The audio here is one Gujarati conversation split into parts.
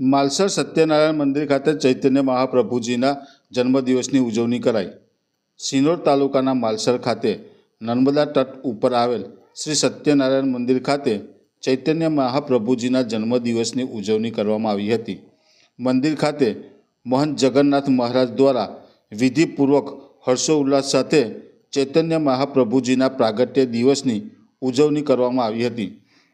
માલસર સત્યનારાયણ મંદિર ખાતે ચૈતન્ય મહાપ્રભુજીના જન્મદિવસની ઉજવણી કરાઈ. સિનોર તાલુકાના માલસર ખાતે નર્મદા તટ ઉપર આવેલ શ્રી સત્યનારાયણ મંદિર ખાતે ચૈતન્ય મહાપ્રભુજીના જન્મદિવસની ઉજવણી કરવામાં આવી હતી. મંદિર ખાતે મહંત જગન્નાથ મહારાજ દ્વારા વિધિપૂર્વક હર્ષોલ્લાસ સાથે ચૈતન્ય મહાપ્રભુજીના પ્રાગટ્ય દિવસની ઉજવણી કરવામાં આવી હતી.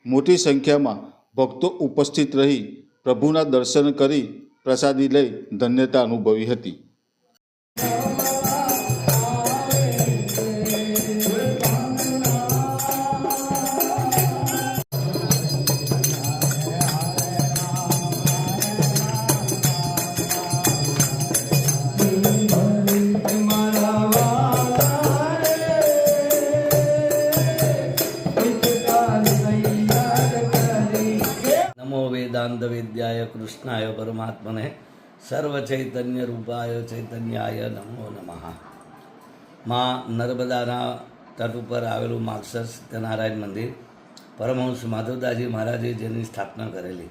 મોટી સંખ્યામાં ભક્તો ઉપસ્થિત રહી પ્રભુના દર્શન કરી પ્રસાદી લઈ ધન્યતા અનુભવી હતી. વેદાંત વિદ્યાય કૃષ્ણાય પરમાત્મને સર્વ ચૈતન્ય રૂપાય ચૈતન્યાય નમો નમઃ માં નર્મદાના તટ ઉપર આવેલું માક્ષર સત્યનારાયણ મંદિર, પરમહંસ માધવદાસજી મહારાજે જેની સ્થાપના કરેલી.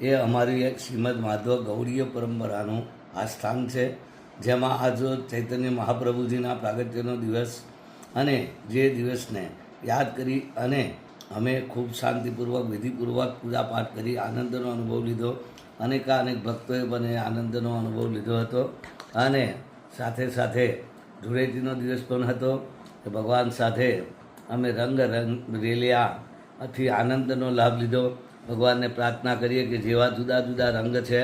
એ અમારી એક શ્રીમદ માધવ ગૌડીય પરંપરાનું આ સ્થાન છે, જેમાં આજો ચૈતન્ય મહાપ્રભુજીના પ્રાગટ્યનો દિવસ અને જે દિવસને યાદ કરી અને અમે ખૂબ શાંતિપૂર્વક, વિધિપૂર્વક પૂજાપાઠ કરી આનંદનો અનુભવ લીધો. અનેકા અનેક ભક્તોએ મને આનંદનો અનુભવ લીધો હતો. અને સાથે સાથે ધૂળેટીનો દિવસ પણ હતો કે ભગવાન સાથે અમે રંગ રંગ રેલિયાથી આનંદનો લાભ લીધો. ભગવાનને પ્રાર્થના કરીએ કે જેવા જુદા જુદા રંગ છે,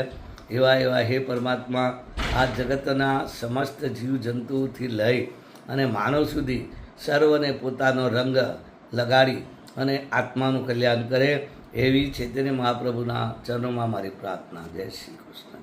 એવા એવા હે પરમાત્મા, આ જગતના સમસ્ત જીવજંતુથી લઈ અને માનવ સુધી સર્વને પોતાનો રંગ લગાડી અને આત્માનું કલ્યાણ કરે એવી ચૈતન્ય મહાપ્રભુના ચરણોમાં મારી પ્રાર્થના. જય શ્રી કૃષ્ણ.